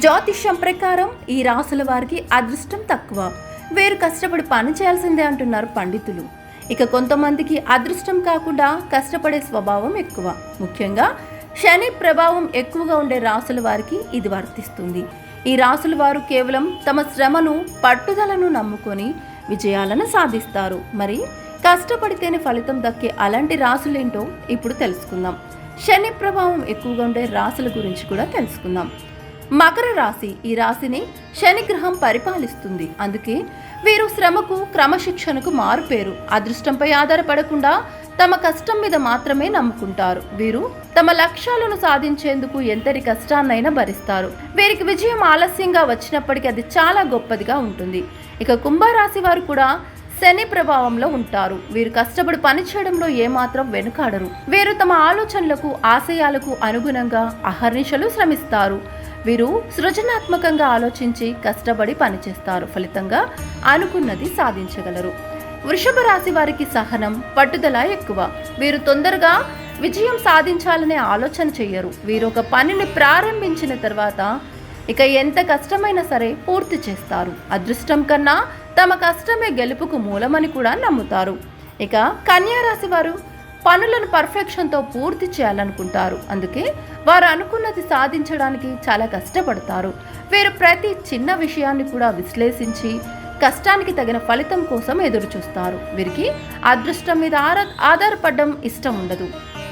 జ్యోతిష్యం ప్రకారం ఈ రాసుల వారికి అదృష్టం తక్కువ. వేరు కష్టపడి పని చేయాల్సిందే అంటున్నారు పండితులు. ఇక కొంతమందికి అదృష్టం కాకుండా కష్టపడే స్వభావం ఎక్కువ. ముఖ్యంగా శని ప్రభావం ఎక్కువగా ఉండే రాసుల వారికి ఇది వర్తిస్తుంది. ఈ రాసుల వారు కేవలం తమ శ్రమను పట్టుదలను నమ్ముకొని విజయాలను సాధిస్తారు. మరి కష్టపడితేనే ఫలితం దక్కే అలాంటి రాసులేంటో ఇప్పుడు తెలుసుకుందాం. శని ప్రభావం ఎక్కువగా ఉండే రాసుల గురించి కూడా తెలుసుకుందాం. మకర రాశి ఈ రాశిని శని గ్రహం పరిపాలిస్తుంది. అందుకే వీరు శ్రమకు క్రమశిక్షణకు మారుపేరు. అదృష్టంపై ఆధారపడకుండా తమ కష్టం మీద మాత్రమే నమ్ముకుంటారు. వీరు తమ లక్ష్యాలను సాధించేందుకు ఎంతటి కష్టాన్నైనా భరిస్తారు. వీరికి విజయం ఆలస్యంగా వచ్చినప్పటికీ అది చాలా గొప్పదిగా ఉంటుంది. ఇక కుంభరాశి వారు కూడా శని ప్రభావంలో ఉంటారు. వీరు కష్టపడి పనిచేయడంలో ఏమాత్రం వెనుకాడరు. వీరు తమ ఆలోచనలకు ఆశయాలకు అనుగుణంగా అహర్నిశలు శ్రమిస్తారు. వీరు సృజనాత్మకంగా ఆలోచించి కష్టపడి పనిచేస్తారు. ఫలితంగా అనుకున్నది సాధించగలరు. వృషభ రాశి వారికి సహనం పట్టుదల ఎక్కువ. వీరు తొందరగా విజయం సాధించాలనే ఆలోచన చెయ్యరు. వీరు ఒక పనిని ప్రారంభించిన తర్వాత ఇక ఎంత కష్టమైనా సరే పూర్తి చేస్తారు. అదృష్టం కన్నా తమ కష్టమే గెలుపుకు మూలమని కూడా నమ్ముతారు. ఇక కన్యారాశి వారు పనులను పర్ఫెక్షన్తో పూర్తి చేయాలనుకుంటారు. అందుకే వారు అనుకున్నది సాధించడానికి చాలా కష్టపడతారు. వీరు ప్రతి చిన్న విషయాన్ని కూడా విశ్లేషించి కష్టానికి తగిన ఫలితం కోసం ఎదురు చూస్తారు వీరికి అదృష్టం మీద ఆధారపడడం ఇష్టం ఉండదు.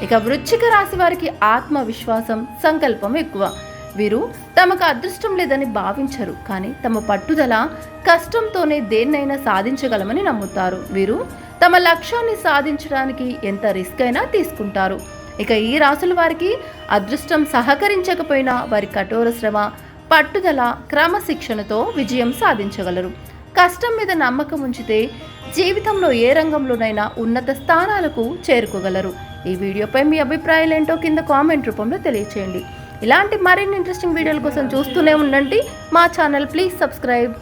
ఇక వృశ్చిక రాశి వారికి ఆత్మవిశ్వాసం సంకల్పం ఎక్కువ. వీరు తమకు అదృష్టం లేదని భావించరు కానీ తమ పట్టుదల కష్టంతోనే దేన్నైనా సాధించగలమని నమ్ముతారు. వీరు తమ లక్ష్యాన్ని సాధించడానికి ఎంత రిస్క్ అయినా తీసుకుంటారు. ఇక ఈ రాసుల వారికి అదృష్టం సహకరించకపోయినా వారి కఠోర శ్రమ పట్టుదల క్రమశిక్షణతో విజయం సాధించగలరు. కష్టం మీద నమ్మకం ఉంచితే జీవితంలో ఏ రంగంలోనైనా ఉన్నత స్థానాలకు చేరుకోగలరు. ఈ వీడియోపై మీ అభిప్రాయాలు ఏంటో కింద కామెంట్ రూపంలో తెలియచేయండి. ఇలాంటి మరిన్ని ఇంట్రెస్టింగ్ వీడియోల కోసం చూస్తూనే ఉండండి. మా ఛానల్ ప్లీజ్ సబ్స్క్రైబ్.